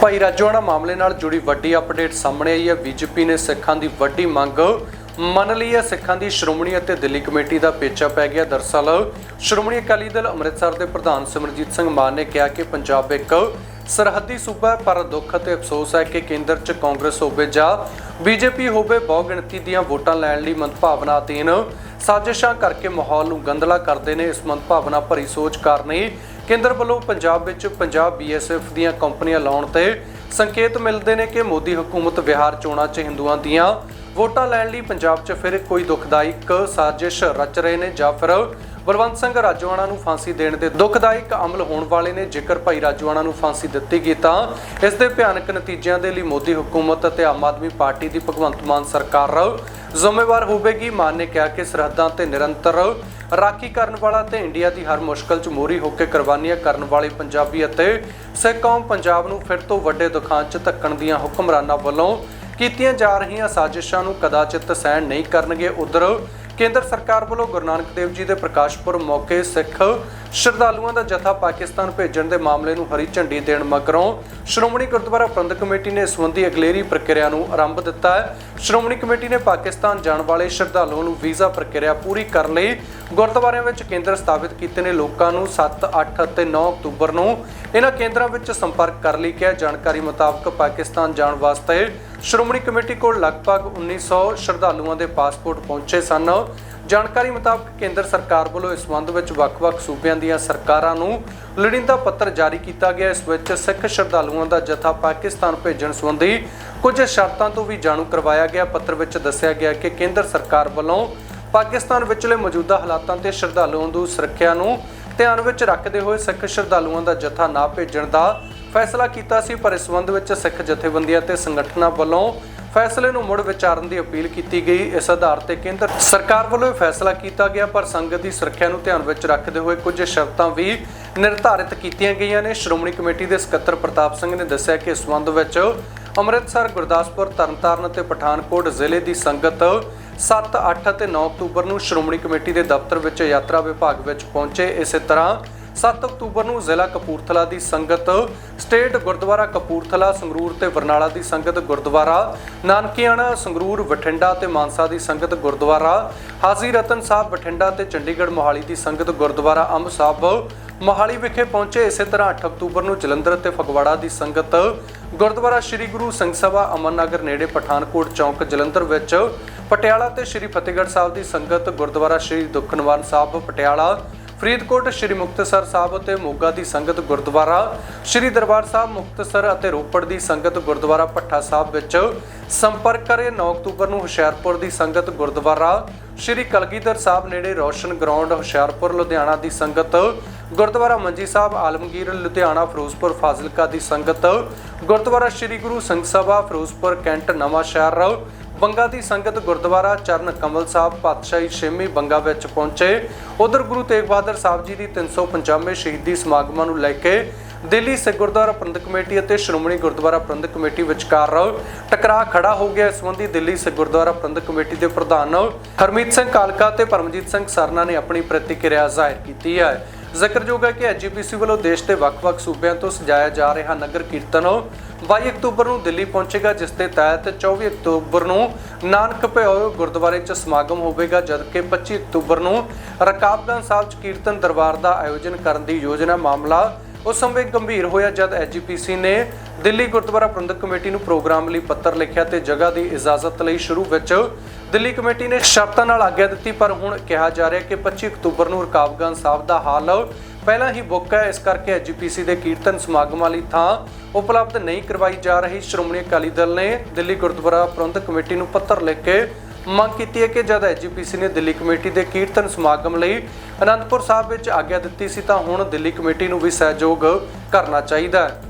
ਭਾਈ ਰਾਜੋਆਣਾ, ਮਾਮਲੇ ਨਾਲ ਜੁੜੀ ਵੱਡੀ ਅਪਡੇਟ ਸਾਹਮਣੇ ਆਈ ਹੈ। ਬੀਜੇਪੀ ਨੇ ਸਿੱਖਾਂ ਦੀ ਵੱਡੀ ਮੰਗ ਮੰਨ ਲਈ ਹੈ। ਸਿੱਖਾਂ ਦੀ ਸ਼੍ਰੋਮਣੀ ਅਤੇ ਦਿੱਲੀ ਕਮੇਟੀ ਦਾ ਪੇਚਾ ਪੈ ਗਿਆ। ਦਰਸਲ ਸ਼੍ਰੋਮਣੀ ਅਕਾਲੀ ਦਲ ਅੰਮ੍ਰਿਤਸਰ ਦੇ ਪ੍ਰਧਾਨ ਸਿਮਰਜੀਤ ਸਿੰਘ ਮਾਨ ਨੇ ਕਿਹਾ ਕਿ ਪੰਜਾਬ ਇੱਕ ਸਰਹੱਦੀ ਸੂਬਾ ਹੈ, ਪਰ ਦੁੱਖ ਅਤੇ ਅਫਸੋਸ ਹੈ ਕਿ ਕੇਂਦਰ 'ਚ ਕਾਂਗਰਸ ਹੋਵੇ ਜਾਂ ਬੀਜੇਪੀ ਹੋਵੇ, ਬਹੁਗਿਣਤੀ ਦੀਆਂ ਵੋਟਾਂ ਲੈਣ ਲਈ ਮੰਦਭਾਵਨਾ ਅਧੀਨ ਸਾਜ਼ਿਸ਼ਾਂ ਕਰਕੇ ਮਾਹੌਲ ਨੂੰ ਗੰਦਲਾ ਕਰਦੇ ਨੇ। ਇਸ ਮੰਦਭਾਵਨਾ ਭਰੀ ਸੋਚ ਕਾਰਨ ਹੀ ਕੇਂਦਰ ਵੱਲੋਂ ਪੰਜਾਬ ਵਿੱਚ ਪੰਜਾਬ ਬੀਐਸਐਫ ਦੀਆਂ ਕੰਪਨੀਆਂ ਲਾਉਣ ਤੇ ਸੰਕੇਤ ਮਿਲਦੇ ਨੇ ਕਿ ਮੋਦੀ ਹਕੂਮਤ ਬਿਹਾਰ ਚੋਣਾਂ 'ਚ ਹਿੰਦੂਆਂ ਦੀਆਂ ਵੋਟਾਂ ਲੈਣ ਲਈ ਪੰਜਾਬ 'ਚ ਫਿਰ ਕੋਈ ਦੁਖਦਾਇਕ ਸਾਜ਼ਿਸ਼ ਰਚ ਰਹੇ ਨੇ ਜਾਂ ਫਿਰ ਬਲਵੰਤ ਸਿੰਘ ਰਾਜੋਆਣਾ ਨੂੰ ਫਾਂਸੀ ਦੇਣ ਦੇ ਦੁਖਦਾਇਕ ਅਮਲ ਹੋਣ ਵਾਲੇ ਨੇ ਜੇਕਰ ਭਾਈ ਰਾਜੋਆਣਾ ਨੂੰ ਫਾਂਸੀ ਦਿੱਤੀ ਗਈ ਤਾਂ ਇਸ ਦੇ ਭਿਆਨਕ ਨਤੀਜਿਆਂ ਦੇ ਲਈ ਮੋਦੀ ਹਕੂਮਤ ਅਤੇ ਆਮ ਆਦਮੀ ਪਾਰਟੀ ਦੀ ਭਗਵੰਤ ਮਾਨ ਸਰਕਾਰ ਜ਼ਿੰਮੇਵਾਰ ਹੋਵੇਗੀ। ਮਾਨ ਨੇ ਕਿਹਾ ਕਿ ਸਰਹੱਦਾਂ ਤੇ ਨਿਰੰਤਰ ਰਾਖੀ ਕਰਨ ਵਾਲਾ ਤੇ ਇੰਡੀਆ ਦੀ ਹਰ ਮੁਸ਼ਕਲ 'ਚ ਮੋਰੀ ਹੋ ਕੇ ਕੁਰਬਾਨੀਆਂ ਕਰਨ ਵਾਲੇ ਪੰਜਾਬੀ ਅਤੇ ਸਿੱਖ ਕੌਮ ਪੰਜਾਬ ਨੂੰ ਫਿਰ ਤੋਂ ਵੱਡੇ ਦੁਖਾਂ 'ਚ ਧੱਕਣ ਦੀਆਂ ਹੁਕਮਰਾਨਾਂ ਵੱਲੋਂ ਕੀਤੀਆਂ ਜਾ ਰਹੀਆਂ ਸਾਜ਼ਿਸ਼ਾਂ ਨੂੰ ਕਦਾਚਿਤ ਸਹਿਣ ਨਹੀਂ ਕਰਨਗੇ। ਉਧਰ ਕੇਂਦਰ ਸਰਕਾਰ ਵੱਲੋਂ ਗੁਰੂ ਨਾਨਕ ਦੇਵ ਜੀ ਦੇ ਪ੍ਰਕਾਸ਼ ਪੁਰਬ ਮੌਕੇ ਸਿੱਖ ਸ਼ਰਧਾਲੂਆਂ ਦਾ ਜਥਾ ਪਾਕਿਸਤਾਨ ਭੇਜਣ ਦੇ ਮਾਮਲੇ ਨੂੰ ਹਰੀ ਝੰਡੀ ਦੇਣ ਮਗਰੋਂ ਸ਼੍ਰੋਮਣੀ ਗੁਰਦੁਆਰਾ ਪ੍ਰਬੰਧਕ ਕਮੇਟੀ ਨੇ ਇਸ ਸੰਬੰਧੀ ਅਗਲੇਰੀ ਪ੍ਰਕਿਰਿਆ ਨੂੰ ਆਰੰਭ ਦਿੱਤਾ ਹੈ। ਸ਼੍ਰੋਮਣੀ ਕਮੇਟੀ ਨੇ ਪਾਕਿਸਤਾਨ ਜਾਣ ਵਾਲੇ ਸ਼ਰਧਾਲੂਆਂ ਨੂੰ ਵੀਜ਼ਾ ਪ੍ਰਕਿਰਿਆ ਪੂਰੀ ਕਰਨ ਲਈ ਗੁਰਦੁਆਰਿਆਂ ਵਿੱਚ ਕੇਂਦਰ ਸਥਾਪਿਤ ਕੀਤੇ ਨੇ। ਲੋਕਾਂ ਨੂੰ 7, 8 ਅਤੇ 9 ਅਕਤੂਬਰ ਨੂੰ ਇਹਨਾਂ ਕੇਂਦਰਾਂ ਵਿੱਚ ਸੰਪਰਕ ਕਰ ਲਈ ਕਿਹਾ। ਜਾਣਕਾਰੀ ਮੁਤਾਬਕ ਪਾਕਿਸਤਾਨ ਜਾਣ ਵਾਸਤੇ ਸ਼੍ਰੋਮਣੀ ਕਮੇਟੀ ਕੋਲ ਲਗਭਗ 1900 ਸ਼ਰਧਾਲੂਆਂ ਦੇ ਪਾਸਪੋਰਟ ਪਹੁੰਚੇ ਸਨ। ਜਾਣਕਾਰੀ ਮੁਤਾਬਕ ਕੇਂਦਰ ਸਰਕਾਰ ਵੱਲੋਂ ਇਸ ਸੰਬੰਧ ਵਿੱਚ ਵੱਖ-ਵੱਖ ਸੂਬਿਆਂ ਦੀਆਂ ਸਰਕਾਰਾਂ ਨੂੰ ਲੋੜੀਂਦਾ ਪੱਤਰ ਜਾਰੀ ਕੀਤਾ ਗਿਆ। ਇਸ ਵਿੱਚ ਸਿੱਖ ਸ਼ਰਧਾਲੂਆਂ ਦਾ ਜਥਾ ਪਾਕਿਸਤਾਨ ਭੇਜਣ ਸੰਬੰਧੀ ਕੁਝ ਸ਼ਰਤਾਂ ਤੋਂ ਵੀ ਜਾਣੂ ਕਰਵਾਇਆ ਗਿਆ। ਪੱਤਰ ਵਿੱਚ ਦੱਸਿਆ ਗਿਆ ਕਿ ਕੇਂਦਰ ਸਰਕਾਰ ਵੱਲੋਂ ਪਾਕਿਸਤਾਨ ਵਿਚਲੇ ਮੌਜੂਦਾ ਹਾਲਾਤਾਂ ਤੇ ਸ਼ਰਧਾਲੂਆਂ ਦੀ ਸੁਰੱਖਿਆ ਨੂੰ ਧਿਆਨ ਵਿੱਚ ਰੱਖਦੇ ਹੋਏ ਸਿੱਖ ਸ਼ਰਧਾਲੂਆਂ ਦਾ ਜਥਾ ਨਾ ਭੇਜਣ ਦਾ ਫੈਸਲਾ ਕੀਤਾ ਸੀ, ਪਰ ਇਸ ਸੰਬੰਧ ਵਿੱਚ ਸਿੱਖ ਜਥੇਬੰਦੀਆਂ ਤੇ ਸੰਗਠਨਾਂ ਵੱਲੋਂ ਫੈਸਲੇ ਨੂੰ ਮੁੜ ਵਿਚਾਰਨ ਦੀ ਅਪੀਲ ਕੀਤੀ ਗਈ। ਇਸ ਆਧਾਰ ਤੇ ਕੇਂਦਰ ਸਰਕਾਰ ਵੱਲੋਂ ਇਹ ਫੈਸਲਾ ਕੀਤਾ ਗਿਆ, ਪਰ ਸੰਗਤ ਦੀ ਸੁਰੱਖਿਆ ਨੂੰ ਧਿਆਨ ਵਿੱਚ ਰੱਖਦੇ ਹੋਏ ਕੁਝ ਸ਼ਰਤਾਂ ਵੀ ਨਿਰਧਾਰਿਤ ਕੀਤੀਆਂ ਗਈਆਂ ਨੇ। ਸ਼੍ਰੋਮਣੀ ਕਮੇਟੀ ਦੇ ਸਕੱਤਰ ਪ੍ਰਤਾਪ ਸਿੰਘ ਨੇ ਦੱਸਿਆ ਕਿ ਇਸ ਸੰਬੰਧ ਵਿੱਚ ਅੰਮ੍ਰਿਤਸਰ, ਗੁਰਦਾਸਪੁਰ, ਤਰਨਤਾਰਨ ਅਤੇ ਪਠਾਨਕੋਟ ਜ਼ਿਲ੍ਹੇ ਦੀ ਸੰਗਤ 7 8 ਅਤੇ 9 ਅਕਤੂਬਰ ਨੂੰ ਸ਼੍ਰੋਮਣੀ ਕਮੇਟੀ ਦੇ ਦਫ਼ਤਰ ਵਿੱਚ ਯਾਤਰਾ ਵਿਭਾਗ ਵਿੱਚ ਪਹੁੰਚੇ। ਇਸੇ ਤਰ੍ਹਾਂ 7 ਅਕਤੂਬਰ ਨੂੰ ਜ਼ਿਲ੍ਹਾ ਕਪੂਰਥਲਾ ਦੀ ਸੰਗਤ, ਸਟੇਟ ਗੁਰਦੁਆਰਾ ਕਪੂਰਥਲਾ, ਸੰਗਰੂਰ ਤੇ ਬਰਨਾਲਾ ਦੀ ਸੰਗਤ ਗੁਰਦੁਆਰਾ, ਨਾਨਕਿਆਣਾ, ਸੰਗਰੂਰ, ਬਠਿੰਡਾ ਤੇ ਮਾਨਸਾ ਦੀ ਸੰਗਤ ਗੁਰਦੁਆਰਾ ਹਾਜ਼ੀ ਰਤਨ ਸਾਹਿਬ, ਬਠਿੰਡਾ ਤੇ ਚੰਡੀਗੜ੍ਹ ਮੋਹਾਲੀ ਦੀ ਸੰਗਤ ਗੁਰਦੁਆਰਾ ਅੰਬ ਸਾਹਿਬ ਮੋਹਾਲੀ ਵਿਖੇ ਪਹੁੰਚੇ। ਇਸੇ ਤਰ੍ਹਾਂ 8 ਅਕਤੂਬਰ ਨੂੰ ਜਲੰਧਰ ਤੇ ਫਗਵਾੜਾ ਦੀ ਸੰਗਤ, ਗੁਰਦੁਆਰਾ ਸ੍ਰੀ ਗੁਰੂ ਸਿੰਘ ਸਭਾ ਅਮਨਨਗਰ ਨੇੜੇ ਪਠਾਨਕੋਟ ਚੌਂਕ, ਜਲੰਧਰ ਵਿੱਚ ਪਟਿਆਲਾ ਤੇ ਸ੍ਰੀ ਫਤਿਹਗੜ੍ਹ ਸਾਹਿਬ ਦੀ ਸੰਗਤ, ਗੁਰਦੁਆਰਾ ਸ੍ਰੀ ਦੁਖਨਿਵਾਰਨ ਸਾਹਿਬ, ਪਟਿਆਲਾ ਫਰੀਦਕੋਟ ਸ੍ਰੀ ਮੁਕਤਸਰ ਸਾਹਿਬ ਅਤੇ ਮੋਗਾ ਦੀ ਸੰਗਤ ਗੁਰਦੁਆਰਾ, ਸ੍ਰੀ ਦਰਬਾਰ ਸਾਹਿਬ ਮੁਕਤਸਰ ਅਤੇ ਰੋਪੜ ਦੀ ਸੰਗਤ ਗੁਰਦੁਆਰਾ ਭੱਠਾ ਸਾਹਿਬ ਵਿੱਚ ਸੰਪਰਕ ਕਰੇ। 9 ਅਕਤੂਬਰ ਨੂੰ ਹੁਸ਼ਿਆਰਪੁਰ ਦੀ ਸੰਗਤ ਗੁਰਦੁਆਰਾ, ਸ੍ਰੀ ਕਲਗੀਧਰ ਸਾਹਿਬ ਨੇੜੇ ਰੋਸ਼ਨ ਗਰਾਊਂਡ, ਹੁਸ਼ਿਆਰਪੁਰ, ਲੁਧਿਆਣਾ ਦੀ ਸੰਗਤ ਗੁਰਦੁਆਰਾ, ਮੰਜੀ ਸਾਹਿਬ, ਆਲਮਗੀਰ, ਲੁਧਿਆਣਾ, ਫਿਰੋਜ਼ਪੁਰ, ਫਾਜ਼ਿਲਕਾ ਦੀ ਸੰਗਤ ਗੁਰਦੁਆਰਾ, ਸ੍ਰੀ ਗੁਰੂ ਸਿੰਘ ਸਭਾ, ਫਿਰੋਜ਼ਪੁਰ, ਕੈਂਟ ਨਵਾਂ ਸ਼ਹਿਰ ਬੰਗਾ ਦੀ ਸੰਗਤ ਗੁਰਦੁਆਰਾ ਚਰਨ ਕਮਲ ਸਾਹਿਬ ਪਾਤਸ਼ਾਹੀ ਛੇਵੀਂ ਬੰਗਾ ਵਿੱਚ ਪਹੁੰਚੇ। ਉਧਰ ਗੁਰੂ ਤੇਗ ਬਹਾਦਰ ਸਾਹਿਬ ਜੀ ਦੀ 350ਵੇਂ ਸ਼ਹੀਦੀ ਸਮਾਗਮਾਂ ਨੂੰ ਲੈ ਕੇ ਦਿੱਲੀ ਸਿੱਖ ਗੁਰਦੁਆਰਾ ਪ੍ਰਬੰਧਕ ਕਮੇਟੀ ਅਤੇ ਸ਼੍ਰੋਮਣੀ ਗੁਰਦੁਆਰਾ ਪ੍ਰਬੰਧਕ ਕਮੇਟੀ ਵਿਚਕਾਰ ਟਕਰਾਅ ਖੜਾ ਹੋ ਗਿਆ। ਇਸ ਸੰਬੰਧੀ ਦਿੱਲੀ ਸਿੱਖ ਗੁਰਦੁਆਰਾ ਪ੍ਰਬੰਧਕ ਕਮੇਟੀ ਦੇ ਪ੍ਰਧਾਨ ਹਰਮੀਤ ਸਿੰਘ ਕਾਲਕਾ ਤੇ ਪਰਮਜੀਤ ਸਿੰਘ ਸਰਨਾ ਨੇ ਆਪਣੀ ਪ੍ਰਤੀਕਿਰਿਆ ਜ਼ਾਹਿਰ ਕੀਤੀ ਹੈ। ਜ਼ਿਕਰਯੋਗ ਹੈ ਕਿ ਐਜੀਪੀਸੀ ਵੱਲੋਂ ਦੇਸ਼ ਦੇ ਵੱਖ-ਵੱਖ ਸੂਬਿਆਂ ਤੋਂ ਸਜਾਇਆ ਜਾ ਰਿਹਾ ਨਗਰ ਕੀਰਤਨ 22 ਅਕਤੂਬਰ ਨੂੰ ਦਿੱਲੀ ਪਹੁੰਚੇਗਾ, ਜਿਸ ਦੇ ਤਹਿਤ 24 ਅਕਤੂਬਰ ਨੂੰ ਨਾਨਕ ਭਿਓਏ ਗੁਰਦੁਆਰੇ 'ਚ ਸਮਾਗਮ ਹੋਵੇਗਾ, ਜਦਕਿ 25 ਅਕਤੂਬਰ ਨੂੰ ਰਕਾਬਗੰਜ ਸਾਹਿਬ 'ਚ ਕੀਰਤਨ ਦਰਬਾਰ ਦਾ ਆਯੋਜਨ ਕਰਨ ਦੀ ਯੋਜਨਾ ਮਾਮਲਾ ਉਸ ਸਮੇਂ ਗੰਭੀਰ ਹੋਇਆ, ਜਦ ਐਜੀਪੀਸੀ ਨੇ ਦਿੱਲੀ ਗੁਰਦੁਆਰਾ ਪ੍ਰਬੰਧਕ ਕਮੇਟੀ ਨੂੰ ਪ੍ਰੋਗਰਾਮ ਲਈ ਪੱਤਰ ਲਿਖਿਆ ਤੇ ਜਗ੍ਹਾ ਦੀ ਇਜਾਜ਼ਤ ਲਈ ਸ਼ੁਰੂ ਵਿੱਚ ਦਿੱਲੀ ਕਮੇਟੀ ਨੇ ਸ਼ਰਤਾਂ ਨਾਲ ਆਗਿਆ ਦਿੱਤੀ, ਪਰ ਹੁਣ ਕਿਹਾ ਜਾ ਰਿਹਾ ਕਿ 25 ਅਕਤੂਬਰ ਨੂੰ ਰਕਾਬਗੰਜ ਸਾਹਿਬ ਦਾ ਹਾਲ ਪਹਿਲਾਂ ਹੀ ਬੁੱਕ ਹੈ, ਇਸ ਕਰਕੇ ਐਜੀਪੀਸੀ ਦੇ ਕੀਰਤਨ ਸਮਾਗਮਾਂ ਲਈ ਥਾਂ ਉਪਲਬਧ ਨਹੀਂ ਕਰਵਾਈ ਜਾ ਰਹੀ। ਸ਼੍ਰੋਮਣੀ ਅਕਾਲੀ ਦਲ ਨੇ ਦਿੱਲੀ ਗੁਰਦੁਆਰਾ ਪ੍ਰਬੰਧਕ ਕਮੇਟੀ ਨੂੰ ਪੱਤਰ ਲਿਖ ਕੇ ਮੰਗ ਕੀਤੀ ਹੈ ਕਿ ਜਦ ਐਜੀਪੀਸੀ ਨੇ ਦਿੱਲੀ ਕਮੇਟੀ ਦੇ ਕੀਰਤਨ ਸਮਾਗਮ ਲਈ ਅਨੰਦਪੁਰ ਸਾਹਿਬ ਵਿੱਚ ਆਗਿਆ ਦਿੱਤੀ ਸੀ, ਤਾਂ ਹੁਣ ਦਿੱਲੀ ਕਮੇਟੀ ਨੂੰ ਵੀ ਸਹਿਯੋਗ ਕਰਨਾ ਚਾਹੀਦਾ ਹੈ।